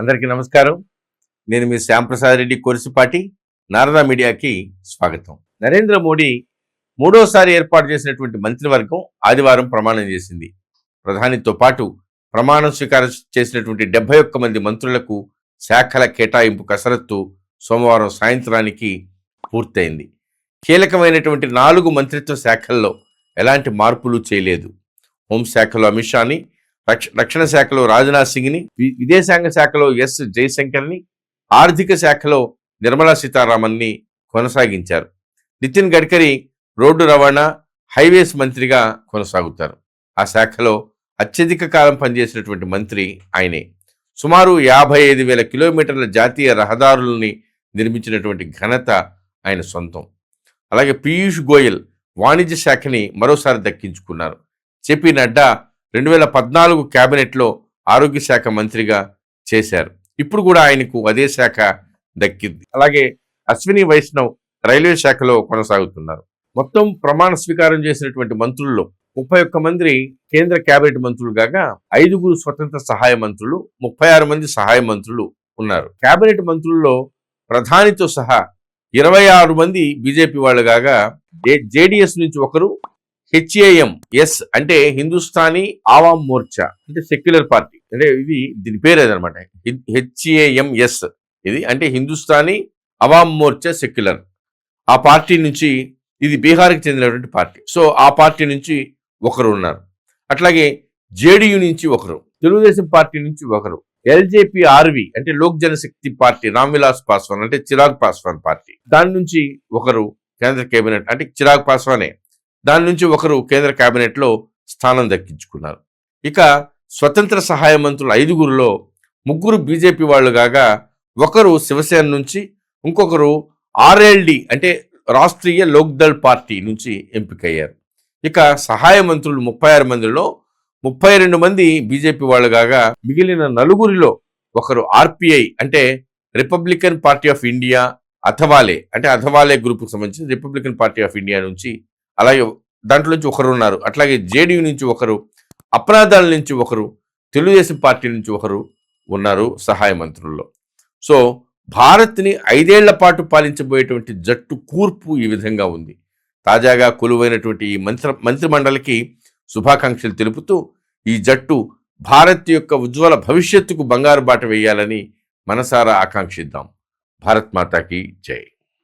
అందరికీ నమస్కారం. నేను మీ శ్యాంప్రసాద్ రెడ్డి కొరిసిపాటి నారదా మీడియాకి స్వాగతం. నరేంద్ర మోడీ మూడోసారి ఏర్పాటు చేసినటువంటి మంత్రివర్గం ఆదివారం ప్రమాణం చేసింది. ప్రధానితో పాటు ప్రమాణం స్వీకారం చేసినటువంటి డెబ్బై ఒక్క మంది మంత్రులకు శాఖల కేటాయింపు కసరత్తు సోమవారం సాయంత్రానికి పూర్తయింది. కీలకమైనటువంటి నాలుగు మంత్రిత్వ శాఖల్లో ఎలాంటి మార్పులు చేయలేదు. హోంశాఖలో అమిత్ షాని రక్షణ శాఖలో రాజ్నాథ్ సింగ్ని వి- విదేశాంగ శాఖలో ఎస్ జయశంకర్ని ఆర్థిక శాఖలో నిర్మలా సీతారామన్ని కొనసాగించారు. నితిన్ గడ్కరీ రోడ్డు రవాణా హైవేస్ మంత్రిగా కొనసాగుతారు. ఆ శాఖలో అత్యధిక కాలం పనిచేసినటువంటి మంత్రి ఆయనే. సుమారు యాభై ఐదు వేల కిలోమీటర్ల జాతీయ రహదారులని నిర్మించినటువంటి ఘనత ఆయన సొంతం. అలాగే పీయూష్ గోయల్ వాణిజ్య శాఖని మరోసారి దక్కించుకున్నారు. చెప్పి నడ్డా రెండు వేల పద్నాలుగు క్యాబినెట్లో ఆరోగ్య శాఖ మంత్రిగా చేశారు. ఇప్పుడు కూడా ఆయనకు అదే శాఖ దక్కింది. అలాగే అశ్విని వైష్ణవ్ రైల్వే శాఖలో కొనసాగుతున్నారు. మొత్తం ప్రమాణ స్వీకారం చేసినటువంటి మంత్రుల్లో ముప్పై ఒక్క మంది కేంద్ర కేబినెట్ మంత్రులు కాగా ఐదుగురు స్వతంత్ర సహాయ మంత్రులు ముప్పై ఆరు మంది సహాయ మంత్రులు ఉన్నారు. కేబినెట్ మంత్రుల్లో ప్రధానితో సహా ఇరవై ఆరు మంది బీజేపీ వాళ్ళు కాగా జేడిఎస్ నుంచి ఒకరు హెచ్ఏఎం ఎస్ అంటే హిందుస్థానీ ఆవామ్ మోర్చా అంటే సెక్యులర్ పార్టీ. అంటే ఇది దీని పేరు అదనమాట హెచ్ఏఎం ఎస్. ఇది అంటే హిందుస్థానీ అవామ్ మోర్చా సెక్యులర్. ఆ పార్టీ నుంచి ఇది బీహార్కి చెందినటువంటి పార్టీ. సో ఆ పార్టీ నుంచి ఒకరు ఉన్నారు. అట్లాగే జేడీయూ నుంచి ఒకరు తెలుగుదేశం పార్టీ నుంచి ఒకరు ఎల్జేపీ ఆర్వి అంటే లోక్ జనశక్తి పార్టీ రామ్విలాస్ పాస్వాన్ అంటే చిరాగ్ పాస్వాన్ పార్టీ. దాని నుంచి ఒకరు కేంద్ర కేబినెట్ అంటే చిరాగ్ పాస్వానే. దాని నుంచి ఒకరు కేంద్ర కేబినెట్లో స్థానం దక్కించుకున్నారు. ఇక స్వతంత్ర సహాయ మంత్రులు ఐదుగురులో ముగ్గురు బీజేపీ వాళ్ళు కాగా ఒకరు శివసేన నుంచి ఇంకొకరు ఆర్ఎల్డి అంటే రాష్ట్రీయ లోక్దళ్ పార్టీ నుంచి ఎంపికయ్యారు. ఇక సహాయ మంత్రులు ముప్పై ఆరు మందిలో ముప్పై రెండు మంది బీజేపీ వాళ్ళు కాగా మిగిలిన నలుగురిలో ఒకరు ఆర్పిఐ అంటే Republican party of India Athawale అంటే అథవాలే గ్రూప్కి సంబంధించి రిపబ్లికన్ పార్టీ ఆఫ్ ఇండియా నుంచి అలాగే దాంట్లో నుంచి ఒకరు ఉన్నారు. అట్లాగే జేడీయూ నుంచి ఒకరు అపరాధాల నుంచి ఒకరు తెలుగుదేశం పార్టీ నుంచి ఒకరు ఉన్నారు సహాయ మంత్రుల్లో. సో భారత్ని ఐదేళ్ళ పాటు పాలించబోయేటువంటి జట్టు కూర్పు ఈ విధంగా ఉంది. తాజాగా కొలువైనటువంటి ఈ మంత్రి మంత్రిమండలికి శుభాకాంక్షలు తెలుపుతూ ఈ జట్టు భారత్ యొక్క ఉజ్వల భవిష్యత్తుకు బంగారు బాట వేయాలని మనసారా ఆకాంక్షిద్దాం. భారత్ మాతాకి జై.